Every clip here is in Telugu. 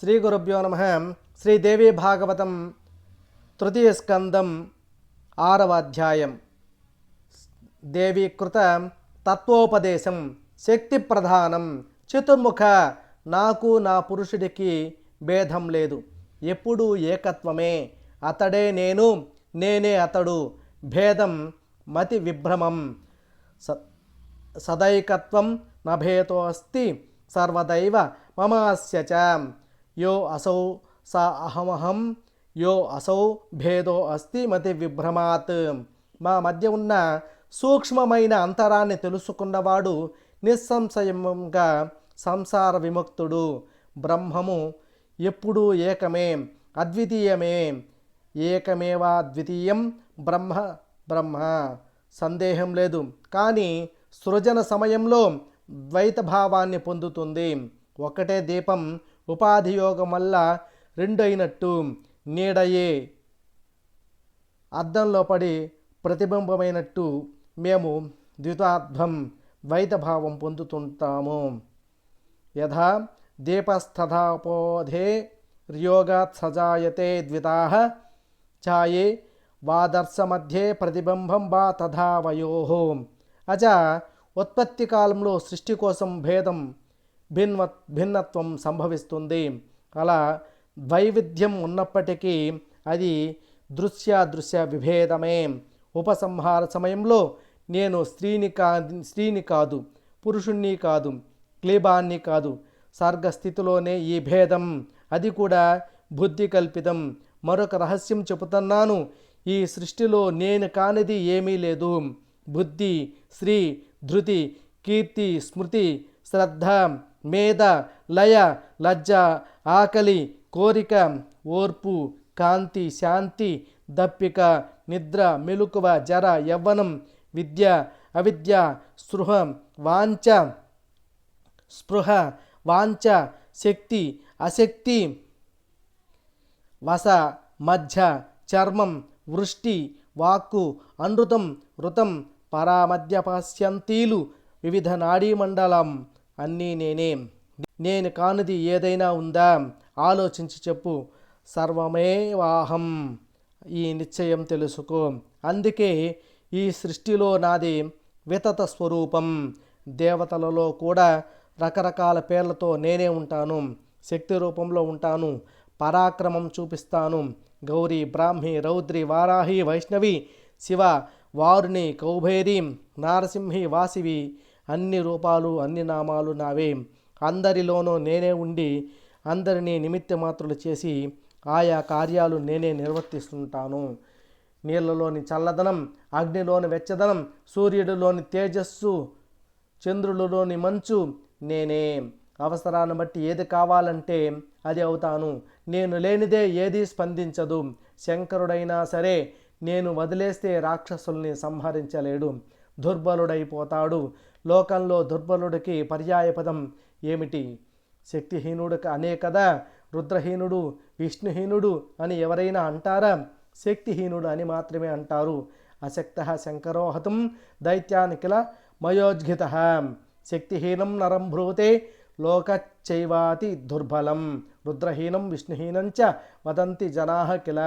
శ్రీ గురుభ్యో నమ. శ్రీదేవి భాగవతం తృతీయ స్కందం ఆరవ అధ్యాయం. దేవీకృత తత్వోపదేశం శక్తి ప్రధానం చతుర్ముఖ నాకు నా పురుషుడికి భేదం లేదు. ఎప్పుడూ ఏకత్వమే. అతడే నేను నేనే అతడు. భేదం మతి విభ్రమం. స సదైకత్వం నభేతో అస్తి సర్వదైవ మమాస్య చ. యో అసౌ స అహమహం యో అసౌ భేదో అస్తి మతి విభ్రమాత్. మా మధ్య ఉన్న సూక్ష్మమైన అంతరాన్ని తెలుసుకున్నవాడు నిస్సంశయంగా సంసార విముక్తుడు. బ్రహ్మము ఎప్పుడూ ఏకమే అద్వితీయమే. ఏకమేవా ద్వితీయం? బ్రహ్మ బ్రహ్మ. సందేహం లేదు. కానీ సృజన సమయంలో ద్వైత భావాన్ని పొందుతుంది. ఒకటే దీపం ఉపాధి యోగం వల్ల రెండైనట్టు నీడయే. అద్దంలో పడి ప్రతిబింబమైనట్టు మేము ద్వితార్థం ద్వైతభావం పొందుతుంటాము. యథా దీపస్థథాపోధే యోగాత్ సజాయతే ద్వితా ఛాయే వాదర్శమధ్యే ప్రతిబింబం వా తథావయో అజ అచ ఉత్పత్తి కాలంలో సృష్టి కోసం భేదం భిన్వ భిన్నత్వం సంభవిస్తుంది. అలా వైవిధ్యం ఉన్నప్పటికీ అది దృశ్యాదృశ్య విభేదమే. ఉపసంహార సమయంలో నేను స్త్రీని కా స్త్రీని కాదు పురుషుణ్ణి కాదు క్లీబాన్ని కాదు సర్గస్థితిలోనే ఈ భేదం. అది కూడా బుద్ధి కల్పితం. మరొక రహస్యం చెబుతున్నాను. ఈ సృష్టిలో నేను కానిది ఏమీ లేదు. బుద్ధి శ్రీ ధృతి కీర్తి స్మృతి శ్రద్ధ మేధ లయ లజ్జ ఆకలి కోరిక ఓర్పు కాంతి శాంతి దప్పిక నిద్ర మెలుకువ జర యవ్వనం విద్య అవిద్య స్పృహ వాంఛ స్పృహ వాంఛ శక్తి అశక్తి వస మధ్య చర్మం వృష్టి వాక్కు అనృతం ఋతం పరామధ్యపాస్యంతీలు వివిధ నాడీమండలం అన్నీ నేనే. నేను కానిది ఏదైనా ఉందా? ఆలోచించి చెప్పు. సర్వమే వాహం ఈ నిశ్చయం తెలుసుకో. అందుకే ఈ సృష్టిలో నాది వితత స్వరూపం. దేవతలలో కూడా రకరకాల పేర్లతో నేనే ఉంటాను. శక్తి రూపంలో ఉంటాను. పరాక్రమం చూపిస్తాను. గౌరీ బ్రాహ్మి రౌద్రి వారాహి వైష్ణవి శివ వారుని కౌభేరి నారసింహి వాసివి అన్ని రూపాలు అన్ని నామాలు నావే. అందరిలోనూ నేనే ఉండి అందరినీ నిమిత్త మాత్రలు చేసి ఆయా కార్యాలు నేనే నిర్వర్తిస్తుంటాను. నీళ్ళలోని చల్లదనం అగ్నిలోని వెచ్చదనం సూర్యుడిలోని తేజస్సు చంద్రులలోని మంచు నేనే. అవసరాన్ని బట్టి ఏది కావాలంటే అది అవుతాను. నేను లేనిదే ఏది స్పందించదు. శంకరుడైనా సరే నేను వదిలేస్తే రాక్షసుల్ని సంహరించలేడు. దుర్బలుడైపోతాడు. లోకంలో దుర్బలుడికి పర్యాయపదం ఏమిటి? శక్తిహీనుడు అనే కదా రుద్రహీనుడు విష్ణుహీనుడు అని ఎవరైనా అంటారా? శక్తిహీనుడు అని మాత్రమే అంటారు. అశక్త శంకరోహతం దైత్యానికిల మయోజ్ఘిత శక్తిహీనం నరం భ్రూతే లోకచైవాతి దుర్బలం. రుద్రహీనం విష్ణుహీనం చ వదంతి జనా కిల.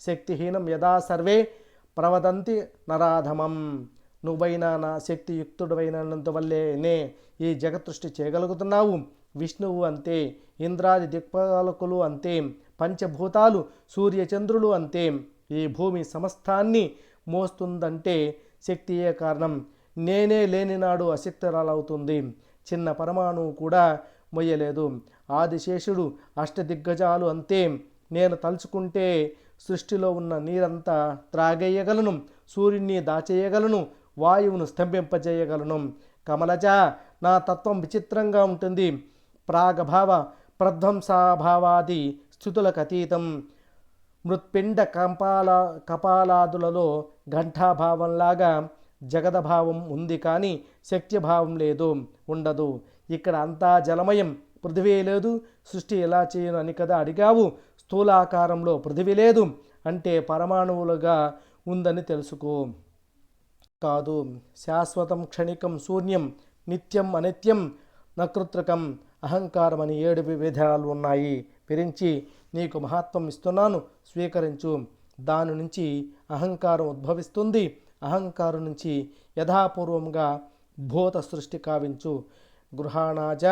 శక్తిహీనం యదా సర్వే ప్రవదంతి నరాధమం. నువ్వైనా నా శక్తియుక్తుడైనందువల్లేనే ఈ జగతృష్టి చేయగలుగుతున్నావు. విష్ణువు అంతే ఇంద్రాది దిక్పాలకులు అంతే పంచభూతాలు సూర్యచంద్రులు అంతే. ఈ భూమి సమస్తాన్ని మోస్తుందంటే శక్తియే కారణం. నేనే లేనినాడు అశక్తరాలవుతుంది. చిన్న పరమాణువు కూడా మొయ్యలేదు. ఆదిశేషుడు అష్టదిగ్గజాలు అంతే. నేను తలుచుకుంటే సృష్టిలో ఉన్న నీరంతా త్రాగేయగలను. సూర్యుణ్ణి దాచేయగలను. వాయువును స్తంభింపజేయగలను. కమలజ నా తత్వం విచిత్రంగా ఉంటుంది. ప్రాగభావ ప్రధ్వంసాభావాది స్థుతులకు అతీతం మృత్పిండ కంపాల కపాలాదులలో ఘంటాభావంలాగా జగదభావం ఉంది కానీ శక్తిభావం లేదు ఉండదు. ఇక్కడ అంతా జలమయం పృథివీ లేదు. సృష్టి ఎలా చేయను అని కదా అడిగావు. స్థూలాకారంలో పృథివీ లేదు అంటే పరమాణువులుగా ఉందని తెలుసుకో. కాదు. శాశ్వతం క్షణికం శూన్యం నిత్యం అనిత్యం నకృత్రకం అహంకారం అని ఏడు విధాలు ఉన్నాయి. విరించి నీకు మహత్వం ఇస్తున్నాను. స్వీకరించు. దాని నుంచి అహంకారం ఉద్భవిస్తుంది. అహంకారం నుంచి యథాపూర్వంగా భూత సృష్టి కావించు. గృహాణాజ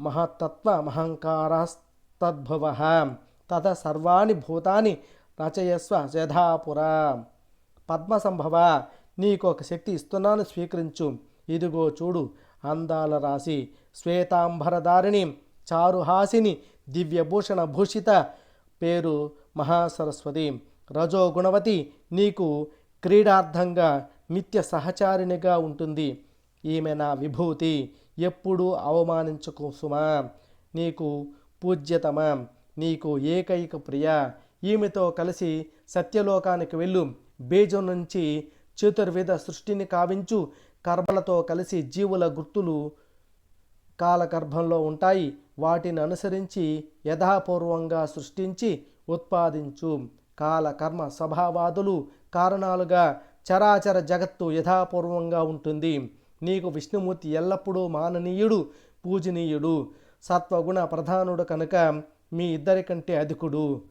మహత్తత్వ మహంకారస్తద్భవ. తత సర్వాణి భూతాని రచయస్వ యథాపుర. పద్మసంభవ నీకు ఒక శక్తి ఇస్తున్నాను స్వీకరించు. ఇదిగో చూడు అందాల రాశి శ్వేతాంబరధారిణి చారుహాసిని దివ్యభూషణ భూషిత పేరు మహాసరస్వతి. రజోగుణవతి నీకు క్రీడార్థంగా నిత్య సహచారిణిగా ఉంటుంది. ఈమె నా విభూతి ఎప్పుడూ అవమానించకు సుమా. నీకు పూజ్యతమ? నీకు ఏకైక ప్రియ. ఈమెతో కలిసి సత్యలోకానికి వెళ్ళు. బీజం నుంచి చతుర్వేద సృష్టిని కావించు. కర్మలతో కలిసి జీవుల గుర్తులు కాలగర్భంలో ఉంటాయి. వాటిని అనుసరించి యథాపూర్వంగా సృష్టించి ఉత్పాదించు. కాల కర్మ స్వభావాదులు కారణాలుగా చరాచర జగత్తు యథాపూర్వంగా ఉంటుంది. నీకు విష్ణుమూర్తి ఎల్లప్పుడూ మాననీయుడు పూజనీయుడు సత్వగుణ ప్రధానుడు కనుక మీ ఇద్దరికంటే అధికుడు.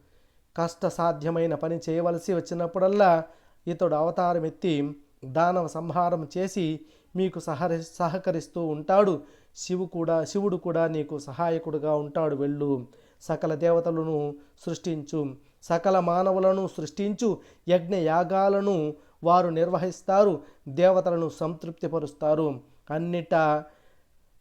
కష్టసాధ్యమైన పని చేయవలసి వచ్చినప్పుడల్లా ఇతడు అవతారం ఎత్తి దానవ సంహారం చేసి మీకు సహరి సహకరిస్తూ ఉంటాడు. శివు కూడా శివుడు కూడా నీకు సహాయకుడుగా ఉంటాడు. వెళ్ళు. సకల దేవతలను సృష్టించు. సకల మానవులను సృష్టించు. యజ్ఞ యాగాలను వారు నిర్వహిస్తారు. దేవతలను సంతృప్తిపరుస్తారు. అన్నిటా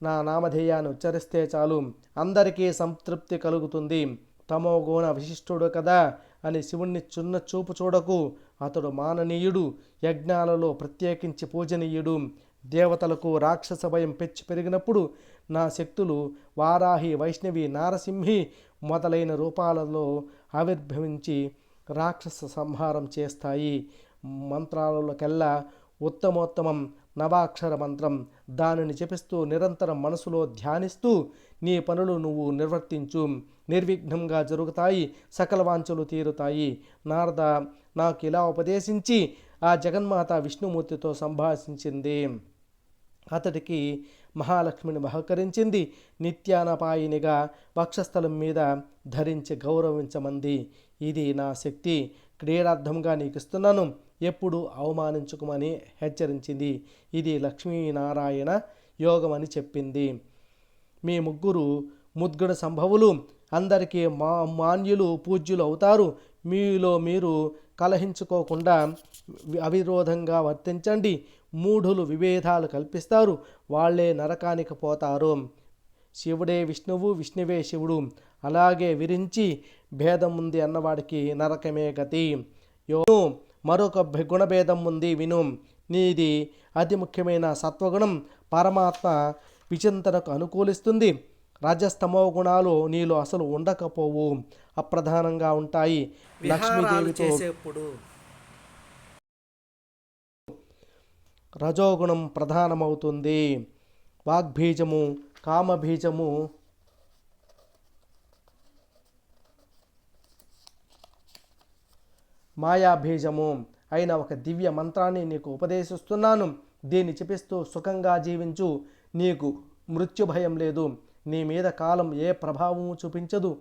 నా నామధేయాన్ని ఉచ్చరిస్తే చాలు. అందరికీ సంతృప్తి కలుగుతుంది. తమో గుణ విశిష్టుడు కదా అని శివుణ్ణి చున్న చూపు చూడకు. అతడు మాననీయుడు యజ్ఞాలలో ప్రత్యేకించి పూజనీయుడు. దేవతలకు రాక్షస భయం పెచ్చి పెరిగినప్పుడు నా శక్తులు వారాహి వైష్ణవి నారసింహి మొదలైన రూపాలలో ఆవిర్భవించి రాక్షస సంహారం చేస్తాయి. మంత్రాలలోకెల్లా ఉత్తమోత్తమం నవాక్షర మంత్రం. దానిని జపిస్తూ నిరంతరం మనసులో ధ్యానిస్తూ నీ పనులు నువ్వు నిర్వర్తించు. నిర్విఘ్నంగా జరుగుతాయి సకల వాంఛలు తీరుతాయి. నారద నాకు ఇలా ఉపదేశించి ఆ జగన్మాత విష్ణుమూర్తితో సంభాషించింది. అతడికి మహాలక్ష్మిని బహకరించింది. నిత్యానపాయినిగా వక్షస్థలం మీద ధరించి గౌరవించమంది. ఇది నా శక్తి. క్రీడార్థంగా నీకు ఇస్తున్నాను ఎప్పుడు అవమానించుకోమని హెచ్చరించింది. ఇది లక్ష్మీనారాయణ యోగం అని చెప్పింది. మీ ముగ్గురు ముద్గుడ సంభవులు. అందరికీ మా మాన్యులు పూజ్యులు అవుతారు. మీలో మీరు కలహించుకోకుండా అవిరోధంగా వర్తించండి. మూఢులు విభేదాలు కల్పిస్తారు. వాళ్ళే నరకానికి పోతారు. శివుడే విష్ణువు విష్ణువే శివుడు. అలాగే విరించి భేదం ఉంది అన్నవాడికి నరకమే గతి. యోను మరొక గుణభేదం ఉంది విను. నీది అతి ముఖ్యమైన సత్వగుణం. పరమాత్మ విచింతనకు అనుకూలిస్తుంది. రజస్తమో గుణాలు నీలో అసలు ఉండకపోవు. అప్రధానంగా ఉంటాయి. లక్ష్మీదేవితో చేసేప్పుడు రజోగుణం ప్రధానమవుతుంది. వాగ్బీజము కామబీజము మాయాబీజము అయిన ఒక దివ్య మంత్రాన్ని నీకు ఉపదేశిస్తున్నాను. దీన్ని చెప్పిస్తూ సుఖంగా జీవించు. నీకు మృత్యు భయం లేదు. నీ మీద కాలం ఏ ప్రభావము చూపించదు.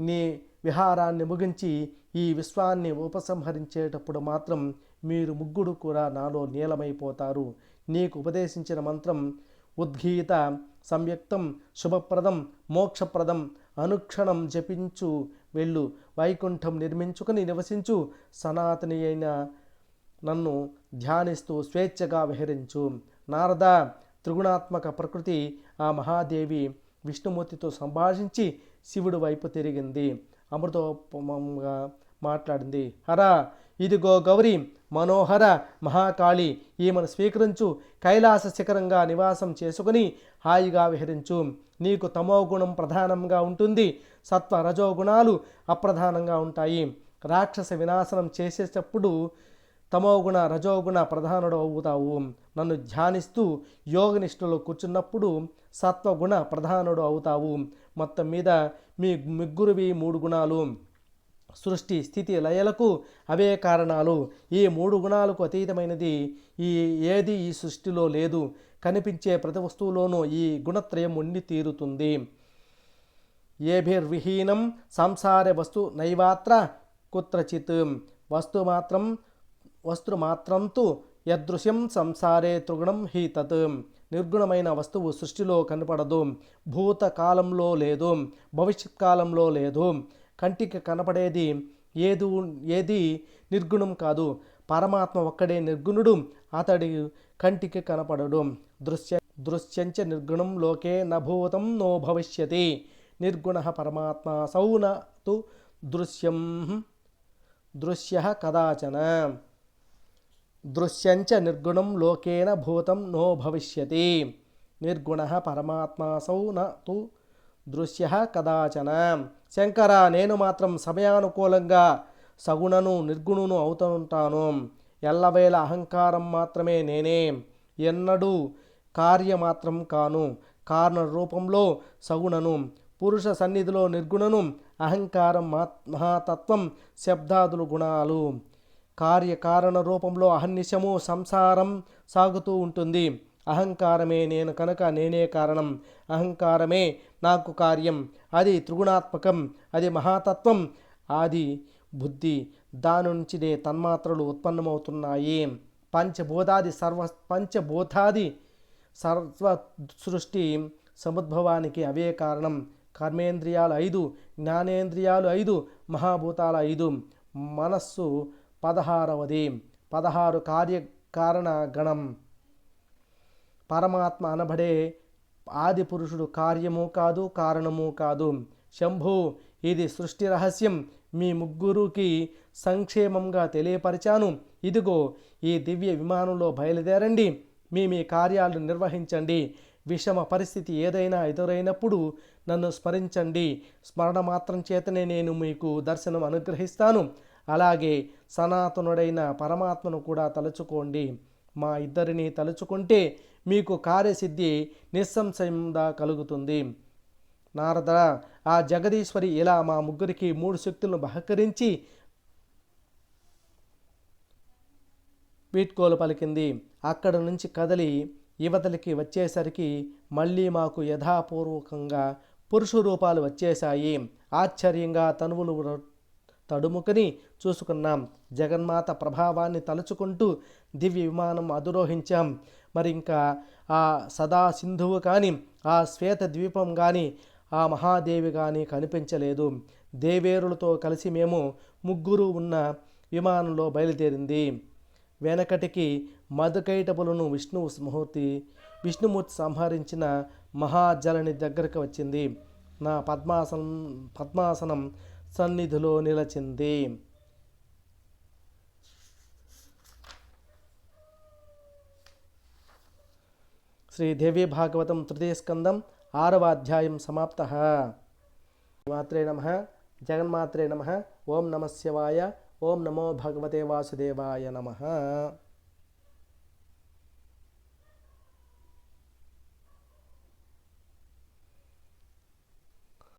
నీ విహారాన్ని ముగించి ఈ విశ్వాన్ని ఉపసంహరించేటప్పుడు మాత్రం మీరు ముగ్గురు కూడా నాలో నీలమైపోతారు. నీకు ఉపదేశించిన మంత్రం ఉద్గీత సంయుక్తం శుభప్రదం మోక్షప్రదం అనుక్షణం జపించు వెళ్ళు వైకుంఠం నిర్మించుకుని నివసించు సనాతని అయిన నన్ను ధ్యానిస్తూ స్వేచ్ఛగా విహరించు. నారద త్రిగుణాత్మక ప్రకృతి ఆ మహాదేవి విష్ణుమూర్తితో సంభాషించి శివుడి వైపు తిరిగింది. అమృతోపమంగా మాట్లాడింది. హరా ఇదిగో గౌరీ మనోహర మహాకాళి ఈమెను స్వీకరించు. కైలాస శిఖరంగా నివాసం చేసుకుని హాయిగా విహరించు. నీకు తమో గుణం ప్రధానంగా ఉంటుంది. సత్వ రజోగుణాలు అప్రధానంగా ఉంటాయి. రాక్షస వినాశనం చేసేటప్పుడు తమోగుణ రజోగుణ ప్రధానుడు అవుతావు నన్ను ధ్యానిస్తూ యోగనిష్టలో కూర్చున్నప్పుడు సత్వగుణ ప్రధానుడు అవుతావు మొత్తం మీద మీ ముగ్గురువి మూడు గుణాలు. సృష్టి స్థితి లయలకు అవే కారణాలు. ఈ మూడు గుణాలకు అతీతమైనది ఈ ఏది ఈ సృష్టిలో లేదు. కనిపించే ప్రతి వస్తువులోనూ ఈ గుణత్రయం ఉండి తీరుతుంది. ఏభిర్విహీనం సంసార వస్తు నైవాత్ర కుత్రచిత్. వస్తు మాత్రం వస్తుమాత్రం తు యదృశ్యం సంసారే త్రిగుణం హి తత్. నిర్గుణమైన వస్తువు సృష్టిలో కనపడదు. భూతకాలంలో లేదు. భవిష్యత్ కాలంలో లేదు. కంటికి కనపడేది ఏదు ఏది నిర్గుణం కాదు. పరమాత్మ ఒక్కడే నిర్గుణుడు. అతడి కంటికి కనపడడు. దృశ్య దృశ్యంచ నిర్గుణం లోకే నభూతం నో భవిష్యతి. నిర్గుణ పరమాత్మ సౌన తు దృశ్యం. దృశ్య కదాచన. దృశ్యంచ నిర్గుణం లోకేన భూతం నో భవిష్యతి. నిర్గుణ పరమాత్మాసౌ నూ దృశ్య కదాచన. శంకర నేను మాత్రం సమయానుకూలంగా సగుణను నిర్గుణును అవుతుంటాను ఎల్లవేళ అహంకారం మాత్రమే నేనే. ఎన్నడూ కార్యమాత్రం కాను. కారణ రూపంలో సగుణను పురుష సన్నిధిలో నిర్గుణను అహంకారం మహాతత్వం శబ్దాదులు గుణాలు. కార్యకారణ రూపంలో అహర్నిశము సంసారం సాగుతూ ఉంటుంది. అహంకారమే నేను కనుక నేనే కారణం. అహంకారమే నాకు కార్యం. అది త్రిగుణాత్మకం. అది మహాతత్వం. అది బుద్ధి. దాని నుంచినే తన్మాత్రలు ఉత్పన్నమవుతున్నాయి. పంచబోధాది సర్వ పంచభూతాది సర్వ సృష్టి సముద్భవానికి అవే కారణం. కర్మేంద్రియాలు ఐదు జ్ఞానేంద్రియాలు ఐదు మహాభూతాల ఐదు. మనస్సు పదహారవది. పదహారు కార్యకారణ గణం పరమాత్మ అనబడే ఆది పురుషుడు కార్యము కాదు కారణము కాదు. శంభు ఇది సృష్టి రహస్యం. మీ ముగ్గురుకి సంక్షేమంగా తెలియపరిచాను. ఇదిగో ఈ దివ్య విమానంలో బయలుదేరండి. మీ మీ కార్యాలు నిర్వహించండి. విషమ పరిస్థితి ఏదైనా ఎదురైనప్పుడు నన్ను స్మరించండి. స్మరణ మాత్రం చేతనే నేను మీకు దర్శనం అనుగ్రహిస్తాను. అలాగే సనాతనుడైన పరమాత్మను కూడా తలుచుకోండి. మా ఇద్దరిని తలుచుకుంటే మీకు కార్యసిద్ధి నిస్సంశయంగా కలుగుతుంది. నారద ఆ జగదీశ్వరి ఇలా మా ముగ్గురికి మూడు శక్తులను బహకరించి వీట్కోలు పలికింది. అక్కడ నుంచి కదలి యువతలకి వచ్చేసరికి మళ్ళీ మాకు యథాపూర్వకంగా పురుష రూపాలు వచ్చేశాయి. ఆశ్చర్యంగా తనువులు తడుముకుని చూసుకున్నాం. జగన్మాత ప్రభావాన్ని తలుచుకుంటూ దివ్య విమానం అధిరోహించాం. మరి ఇంకా ఆ సదా సింధువు కానీ ఆ శ్వేత ద్వీపం కానీ ఆ మహాదేవి కానీ కనిపించలేదు. దేవేరులతో కలిసి మేము ముగ్గురు ఉన్న విమానంలో బయలుదేరింది. వెనకటికి మధుకైటపులను విష్ణుమూర్తి విష్ణుమూర్తి సంహరించిన మహాజలని దగ్గరకు వచ్చింది. నా పద్మాసనం పద్మాసనం సన్నిధిలో నిలచింది. శ్రీదేవి భాగవతం తృతీయ స్కందం ఆరవ అధ్యాయం సమాప్త. మాత్రే నమ. జగన్మాత్రే నమ. ఓం నమశివాయ ఓం నమో భగవతే వాసుదేవాయ నమ.